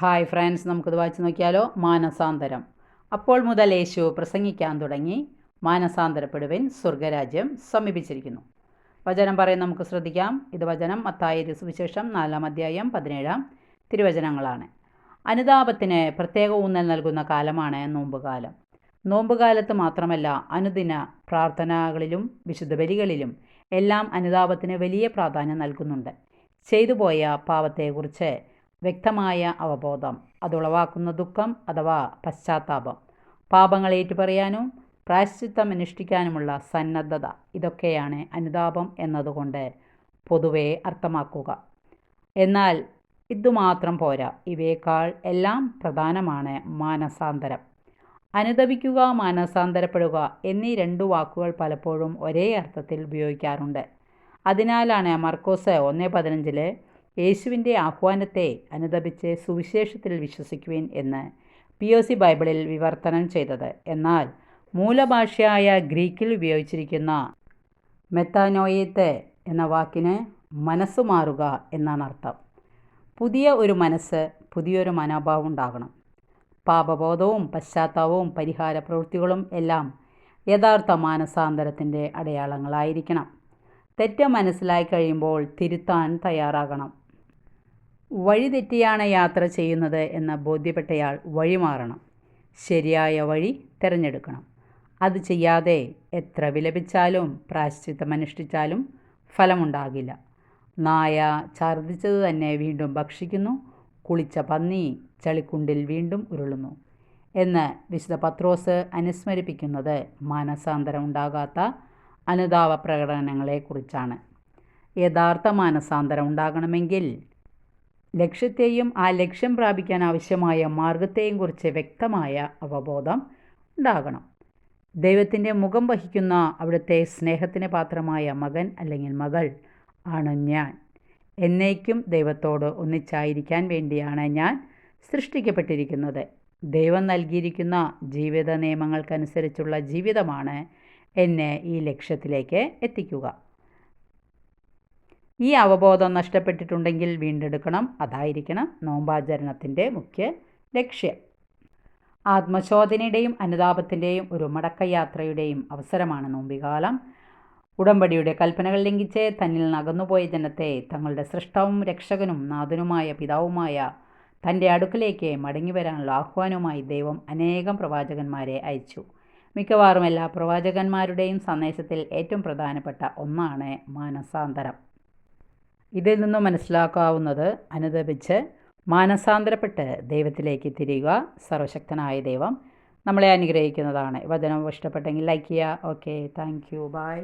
Hi friends നമുക്കിത് വായിച്ചു നോക്കിയാലോ? മാനസാന്തരം. അപ്പോൾ മുതൽ യേശു പ്രസംഗിക്കാൻ തുടങ്ങി. മാനസാന്തരപ്പെടുവിൻ സ്വർഗരാജ്യം സമീപിച്ചിരിക്കുന്നു. വചനം പറയും നമുക്ക് ശ്രദ്ധിക്കാം. ഇത് വചനം മത്തായി സുവിശേഷം നാലാം അധ്യായം പതിനേഴാം തിരുവചനങ്ങളാണ്. അനുതാപത്തിന് പ്രത്യേക ഊന്നൽ നൽകുന്ന കാലമാണ് നോമ്പുകാലം. നോമ്പുകാലത്ത് മാത്രമല്ല അനുദിന പ്രാർത്ഥനകളിലും വിശുദ്ധ ബലികളിലും എല്ലാം അനുതാപത്തിന് വലിയ പ്രാധാന്യം നൽകുന്നുണ്ട്. ചെയ്തുപോയ പാവത്തെക്കുറിച്ച് വ്യക്തമായ അവബോധം. അതുളവാക്കുന്ന ദുഃഖം അഥവാ പശ്ചാത്താപം. പാപങ്ങൾ ഏറ്റുപറയാനും പ്രായശ്ചിത്തം അനുഷ്ഠിക്കാനുമുള്ള സന്നദ്ധത. ഇതൊക്കെയാണ് അനുതാപം എന്നതുകൊണ്ട് പൊതുവെ അർത്ഥമാക്കുക. എന്നാൽ ഇതുമാത്രം പോരാ. ഇവയേക്കാൾ എല്ലാം പ്രധാനമാണ് മാനസാന്തരം. അനുദപിക്കുക മാനസാന്തരപ്പെടുക എന്നീ രണ്ടു വാക്കുകൾ പലപ്പോഴും ഒരേ അർത്ഥത്തിൽ ഉപയോഗിക്കാറുണ്ട്. അതിനാലാണ് മർക്കോസ് ഒന്ന് പതിനഞ്ചിൽ യേശുവിന്റെ ആഹ്വാനത്തെ അനുദപിച്ച് സുവിശേഷത്തിൽ വിശ്വസിക്കുവിൻ എന്ന് പി ഒ സി ബൈബിളിൽ വിവർത്തനം ചെയ്തത്. എന്നാൽ മൂലഭാഷയായ ഗ്രീക്കിൽ ഉപയോഗിച്ചിരിക്കുന്ന മെത്താനോയത്ത് എന്ന വാക്കിന് മനസ്സ് മാറുക എന്നാണ് അർത്ഥം. പുതിയ ഒരു മനസ്സ് പുതിയൊരു മനോഭാവം ഉണ്ടാകണം. പാപബോധവും പശ്ചാത്താപവും പരിഹാര പ്രവൃത്തികളും എല്ലാം യഥാർത്ഥ മാനസാന്തരത്തിന്റെ അടയാളങ്ങളായിരിക്കണം. തെറ്റ് മനസ്സിലായി കഴിയുമ്പോൾ തിരുത്താൻ തയ്യാറാകണം. വഴിതെറ്റിയാണ് യാത്ര ചെയ്യുന്നത് എന്ന് ബോധ്യപ്പെട്ടയാൾ വഴിമാറണം. ശരിയായ വഴി തിരഞ്ഞെടുക്കണം. അത് ചെയ്യാതെ എത്ര വിലപിച്ചാലും പ്രായശ്ചിത്തമനുഷ്ഠിച്ചാലും ഫലമുണ്ടാകില്ല. നായ ഛർദ്ദിച്ചത് തന്നെ വീണ്ടും ഭക്ഷിക്കുന്നു. കുളിച്ച പന്നി ചളിക്കുണ്ടിൽ വീണ്ടും ഉരുളുന്നു എന്ന് വിശുദ്ധ പത്രോസ് അനുസ്മരിപ്പിക്കുന്നത് മാനസാന്തരം ഉണ്ടാകാത്ത അനുതാപ പ്രകടനങ്ങളെക്കുറിച്ചാണ്. യഥാർത്ഥ മാനസാന്തരം ഉണ്ടാകണമെങ്കിൽ ലക്ഷ്യത്തെയും ആ ലക്ഷ്യം പ്രാപിക്കാൻ ആവശ്യമായ മാർഗത്തെയും കുറിച്ച് വ്യക്തമായ അവബോധം ഉണ്ടാകണം. ദൈവത്തിന്റെ മുഖം വഹിക്കുന്ന അവിടുത്തെ സ്നേഹത്തിന് പാത്രമായ മകൻ അല്ലെങ്കിൽ മകൾ ആണ് ഞാൻ. എന്നേക്കും ദൈവത്തോട് ഒന്നിച്ചായിരിക്കാൻ വേണ്ടിയാണ് ഞാൻ സൃഷ്ടിക്കപ്പെട്ടിരിക്കുന്നത്. ദൈവം നൽകിയിരിക്കുന്ന ജീവിത നിയമങ്ങൾക്കനുസരിച്ചുള്ള ജീവിതമാണ് എന്നെ ഈ ലക്ഷ്യത്തിലേക്ക് എത്തിക്കുക. ഈ അവബോധം നഷ്ടപ്പെട്ടിട്ടുണ്ടെങ്കിൽ വീണ്ടെടുക്കണം. അതായിരിക്കണം നോമ്പാചരണത്തിന്റെ മുഖ്യ ലക്ഷ്യം. ആത്മശോധനയുടെയും അനുതാപത്തിന്റെയും ഒരു മടക്കയാത്രയുടെയും അവസരമാണ് നോമ്പികാലം. ഉടമ്പടിയുടെ കൽപ്പനകൾ ലംഘിച്ച് തന്നിൽ നകന്നുപോയ ജനത്തെ തങ്ങളുടെ സൃഷ്ടവും രക്ഷകനും നാഥനുമായ പിതാവുമായ തന്റെ അടുക്കിലേക്ക് മടങ്ങി വരാനുള്ള ആഹ്വാനവുമായി ദൈവം അനേകം പ്രവാചകന്മാരെ അയച്ചു. മിക്കവാറും എല്ലാ പ്രവാചകന്മാരുടെയും സന്ദേശത്തിൽ ഏറ്റവും പ്രധാനപ്പെട്ട ഒന്നാണ് മാനസാന്തരം. ഇതിൽ നിന്നും മനസ്സിലാക്കാവുന്നത് അനുദപിച്ച് മാനസാന്തരപ്പെട്ട് ദൈവത്തിലേക്ക് തിരിയുക. സർവശക്തനായ ദൈവം നമ്മളെ അനുഗ്രഹിക്കുന്നതാണ്. വചനം ഇഷ്ടപ്പെട്ടെങ്കിൽ ലൈക്ക് ചെയ്യുക. Okay thank you by